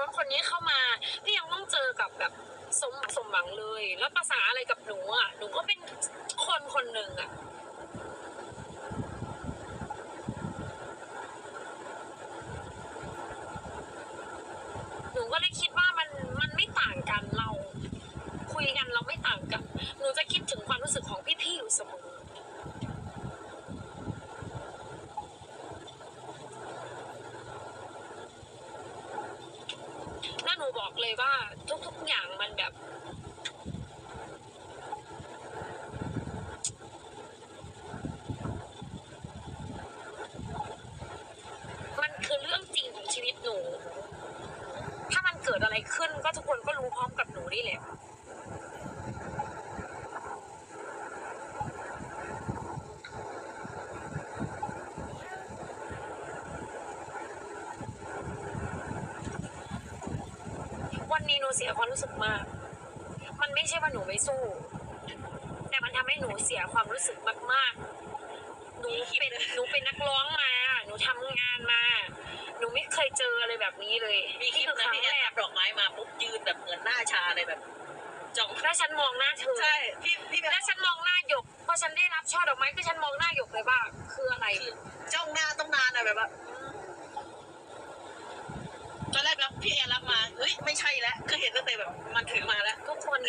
นู้นคนนี้เข้ามาก็ยังต้องเจอกับแบบสมสมหวังเลย แล้วภาษาอะไรกับหนูอะ หนูก็เป็นคนคนหนึ่งอะหนูก็เลยคิดว่ามันมันไม่ต่างกันเรา คุยกันเราไม่ต่างกัน หนูจะคิดถึงความรู้สึกของพี่ๆอยู่เสมอ แล้วหนู บอกเลยว่าทุกๆอย่างมันแบบ มันคือเรื่องจริงของชีวิตหนู ถ้ามันเกิดอะไรขึ้นก็ทุกคนก็รู้พร้อมกับหนูนี่แหละ วั นนี้หนูเสียความรู้สึกมาก มันไม่ใช่ว่าหนูไม่สู้ แต่มันทำให้หนูเสียความรู้สึกมากๆ หนูเป็นหนูเป็นนักร้องมา หนูทำงานมา หนูไม่เคยเจออะไรแบบนี้เลยมีคลินี่ปคือคนะรั้งพี่แอแรนกรับดอกไม้มาปุ๊บยืนแบบเหมือนหน้าชาเลยแบบจ้องแล้วฉันมองหน้าเธอใช่พี่พี่แบบแล้วฉันมองหน้าหยกพอฉันได้รับช่อดอกไม้คือฉันมองหน้าหยกเลยว่าคืออะไรคือจ้องหน้าต้องนานอะแบบว่าตอนแรกรับพี่แอนรับมา เฮ้ยไม่ใช่แล้วคือเห็นตั้งแต่แบบมันถือมาแล้ว ทุกคน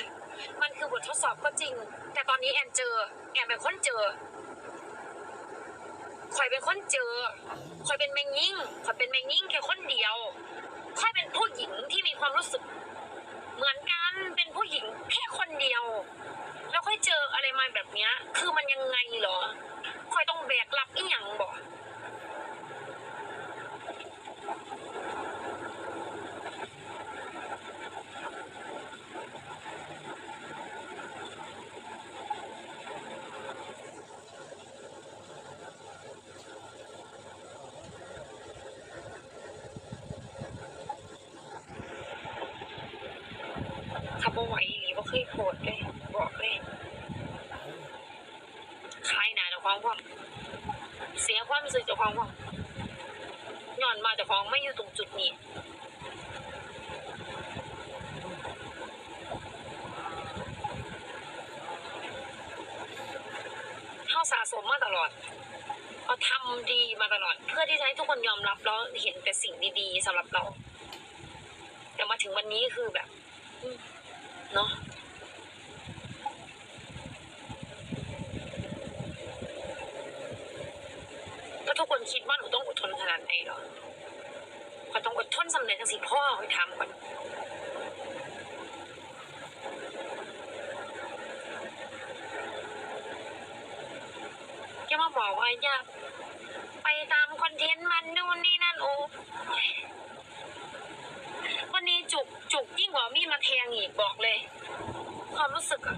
มันคือบททดสอบก็จริง แต่ตอนนี้แอนเจอ แอนเป็นคนเจอคอยเป็นคนเจอคอยเป็นแมงยิ่งคอยเป็นแมงยิ่งแค่คนเดียวคอยเป็นผู้หญิงที่มีความรู้สึก เหมือนกันเป็นผู้หญิงแค่คนเดียว แล้วค่อยเจออะไรมาแบบเนี้ย คือมันยังไงเหรอคอยต้องแบกรับอีหยังบอก ขับมาไหวหรือว่าเคยโกรธเลยบอกเลยขายหนาเจากความความเสียความรู้สึกเจากความความย้อนมาเจากความไม่อยู่ตรงจุดนี้เข้าสะสมมาตลอดเขาทำดีมาตลอด เพื่อที่จะให้ทุกคนยอมรับแล้วเห็นแต่สิ่งดีๆสำหรับเรา แต่มาถึงวันนี้คือแบบ เนาะแล้วทุกคนคิดว่าหนูต้องอดทนขนาดไหนเหรอขอยต้องอดทนสำเร็จทั้งสิพ่อไปทำก่อนแกมาบอกว่ายาไค不是个